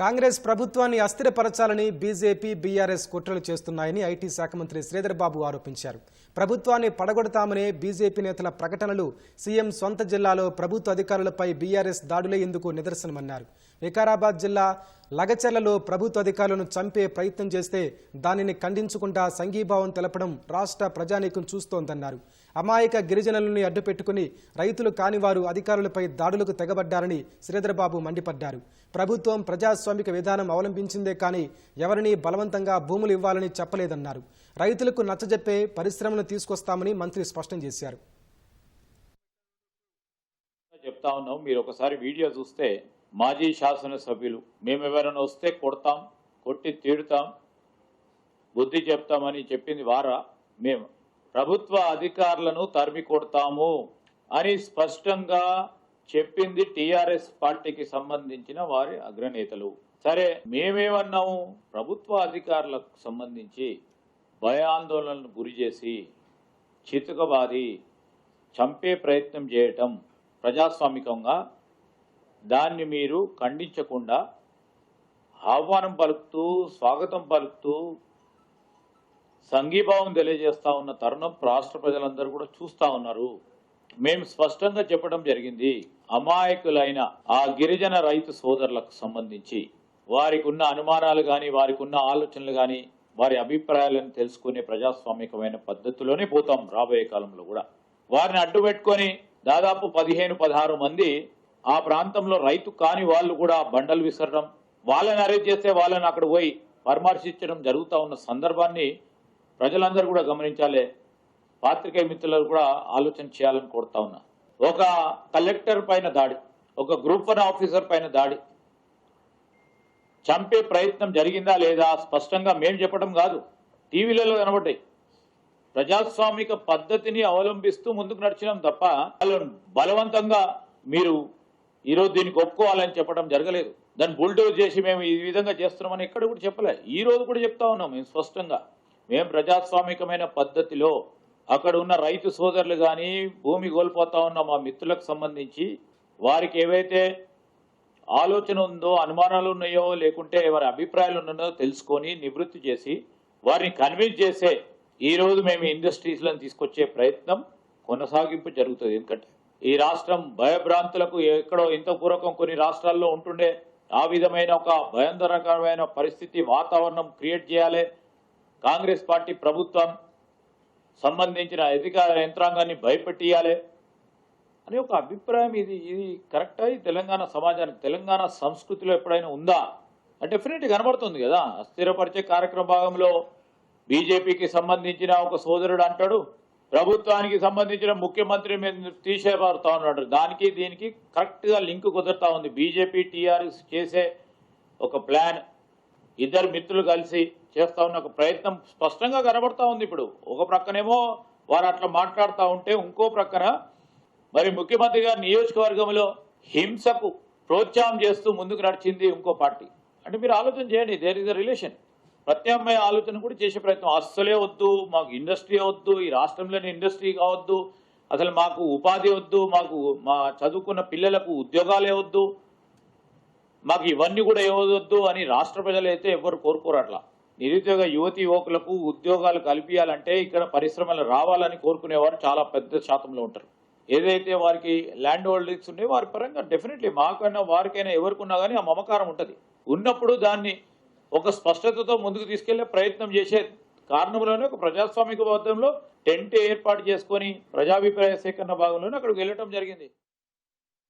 కాంగ్రెస్ ప్రభుత్వాన్ని అస్థిరపరచాలని BJP BRS కుట్రలు చేస్తున్నాయని ఐటీ శాఖ మంత్రి శ్రీధర్ బాబు ఆరోపించారు. ప్రభుత్వాన్ని పడగొడతామనే బీజేపీ నేతల ప్రకటనలు సీఎం సొంత జిల్లాలో ప్రభుత్వ అధికారులపై బీఆర్ఎస్ దాడులే ఇందుకు నిదర్శనమన్నారు. వికారాబాద్ జిల్లా లగచెర్లలో ప్రభుత్వ అధికారులను చంపే ప్రయత్నం చేస్తే దానిని ఖండించుకుంటా సంఘీభావం తెలపడం రాష్ట్ర ప్రజానీకం చూస్తోందన్నారు. అమాయక గిరిజనులని అడ్డుపెట్టుకుని రైతులు కానివారు అధికారులపై దాడులకు తెగబడ్డారని శ్రీధర్బాబు మండిపడ్డారు. ప్రభుత్వం ప్రజాస్వామిక విధానం అవలంబించిందే కానీ ఎవరినీ బలవంతంగా భూములు ఇవ్వాలని చెప్పలేదన్నారు. రైతులకు నచ్చజెప్పే పరిశ్రమను తీసుకొస్తామని మంత్రి స్పష్టం చేశారు. చెప్తా ఉన్నాం. మీరు ఒకసారి వీడియో చూస్తే మాజీ శాసనసభ్యులు మేము ఎవరైనా వస్తే కొడతాం కొట్టి తీడుతాం బుద్ధి చెప్తామని చెప్పింది వారా? మేము. ప్రభుత్వ అధికారులను తరిమి కొడతాము అని స్పష్టంగా చెప్పింది టీఆర్ఎస్ పార్టీకి సంబంధించిన వారి అగ్రనేతలు. సరే మేమేమన్నాము? ప్రభుత్వ అధికారులకు సంబంధించి భయాందోళనకు గురి చేసి చితుకబాది చంపే ప్రయత్నం చేయటం ప్రజాస్వామికంగా దాన్ని మీరు ఖండించకుండా ఆహ్వానం పలుకుతూ స్వాగతం పలుకుతూ సంఘీభావం తెలియజేస్తా ఉన్న తరుణం రాష్ట్ర ప్రజలందరూ కూడా చూస్తా ఉన్నారు. మేము స్పష్టంగా చెప్పడం జరిగింది అమాయకులైన ఆ గిరిజన రైతు సోదరులకు సంబంధించి. వారికి ఉన్న అనుమానాలు కానీ వారికి ఉన్న ఆలోచనలు కానీ వారి అభిప్రాయాలను తెలుసుకునే ప్రజాస్వామికమైన పద్ధతిలోనే పోతాం రాబోయే కాలంలో కూడా. వారిని అడ్డు పెట్టుకొని దాదాపు పదిహేను పదహారు మంది ఆ ప్రాంతంలో రైతు కాని వాళ్ళు కూడా బండలు విసరడం వాళ్ళని అరేంజ్ చేస్తే వాళ్ళని అక్కడ పోయి పరామర్శించడం జరుగుతూ ఉన్న సందర్భాన్ని ప్రజలందరూ కూడా గమనించాలి. పాత్రికేయ మిత్రులు కూడా ఆలోచన చేయాలని కోరుతా ఉన్నా. ఒక కలెక్టర్ పైన దాడి ఒక గ్రూప్ వన్ ఆఫీసర్ పైన దాడి. చంపే ప్రయత్నం జరిగిందా లేదా స్పష్టంగా మేము చెప్పడం కాదు టీవీలలో కనబడ్డాయి. ప్రజాస్వామిక పద్ధతిని అవలంబిస్తూ ముందుకు నడిచినాం తప్ప వాళ్ళను బలవంతంగా మీరు ఈరోజు దీనికి ఒప్పుకోవాలని చెప్పడం జరగలేదు. దాన్ని బుల్డోజ్ చేసి మేము ఈ విధంగా చేస్తున్నామని ఎక్కడ కూడా చెప్పలే. ఈ రోజు కూడా చెప్తా ఉన్నాం మేము స్పష్టంగా. మేము ప్రజాస్వామికమైన పద్ధతిలో అక్కడ ఉన్న రైతు సోదరులు కానీ భూమి కోల్పోతా ఉన్న మా మిత్రులకు సంబంధించి వారికి ఏవైతే ఆలోచన ఉందో అనుమానాలు ఉన్నాయో లేకుంటే వారి అభిప్రాయాలు ఉన్నాయో తెలుసుకొని నివృత్తి చేసి వారిని కన్విన్స్ చేసే ఈ రోజు మేము ఇండస్ట్రీస్లను తీసుకొచ్చే ప్రయత్నం కొనసాగింపు జరుగుతుంది. ఎందుకంటే ఈ రాష్ట్రం భయభ్రాంతులకు ఎక్కడో ఇంత పూర్వకం కొన్ని రాష్ట్రాల్లో ఉంటుండే. ఆ విధమైన ఒక భయంకరకరమైన పరిస్థితి వాతావరణం క్రియేట్ చేయాలి. కాంగ్రెస్ పార్టీ ప్రభుత్వం సంబంధించిన అధికార యంత్రాంగాన్ని భయపెట్టియాలి అని ఒక అభిప్రాయం ఇది. ఇది కరెక్టా? ఈ తెలంగాణ సమాజానికి తెలంగాణ సంస్కృతిలో ఎప్పుడైనా ఉందా? అంటే డెఫినెట్గా కనబడుతుంది కదా. అస్థిరపరిచే కార్యక్రమ భాగంలో బీజేపీకి సంబంధించిన ఒక సోదరుడు అంటాడు. ప్రభుత్వానికి సంబంధించిన ముఖ్యమంత్రి మీద తీసేపడతా ఉన్నాడు. దానికి దీనికి కరెక్ట్గా లింక్ కుదురుతా ఉంది. బీజేపీ టీఆర్ఎస్ చేసే ఒక ప్లాన్ ఇద్దరు మిత్రులు కలిసి చేస్తా ఉన్న ఒక ప్రయత్నం స్పష్టంగా కనబడతా ఉంది ఇప్పుడు. ఒక ప్రక్కనేమో వారు అట్లా మాట్లాడుతూ ఉంటే ఇంకో ప్రక్కన మరి ముఖ్యమంత్రి గారి నియోజకవర్గంలో హింసకు ప్రోత్సాహం చేస్తూ ముందుకు నడిచింది ఇంకో పార్టీ. అంటే మీరు ఆలోచన చేయండి దేర్ ఇస్ అ రిలేషన్ ప్రత్యామ్నాయ ఆలోచన కూడా చేసే ప్రయత్నం. అస్సలే వద్దు మాకు ఇండస్ట్రీ వద్దు ఈ రాష్ట్రంలోని ఇండస్ట్రీ కావద్దు అసలు మాకు ఉపాధి వద్దు మాకు మా చదువుకున్న పిల్లలకు ఉద్యోగాలే వద్దు మాకు ఇవన్నీ కూడా ఇవ్వవద్దు అని రాష్ట్ర ప్రజలు అయితే ఎవరు కోరుకోరు అట్లా. నిరుద్యోగ యువతి యువకులకు ఉద్యోగాలు కల్పించాలంటే ఇక్కడ పరిశ్రమలు రావాలని కోరుకునేవారు చాలా పెద్ద శాతంలో ఉంటారు. ఏదైతే వారికి ల్యాండ్ హోల్డింగ్స్ ఉన్నాయో వారి పరంగా డెఫినెట్లీ మాకైనా వారికైనా ఎవరికున్నా కానీ ఆ మమకారం ఉంటుంది. ఉన్నప్పుడు దాన్ని ఒక స్పష్టతతో ముందుకు తీసుకెళ్ళే ప్రయత్నం చేసే కారణంలోనే ఒక ప్రజాస్వామిక బద్దంలో టెంట్ ఏర్పాటు చేసుకొని ప్రజాభిప్రాయ సేకరణ భాగంలోనే అక్కడికి వెళ్ళటం జరిగింది.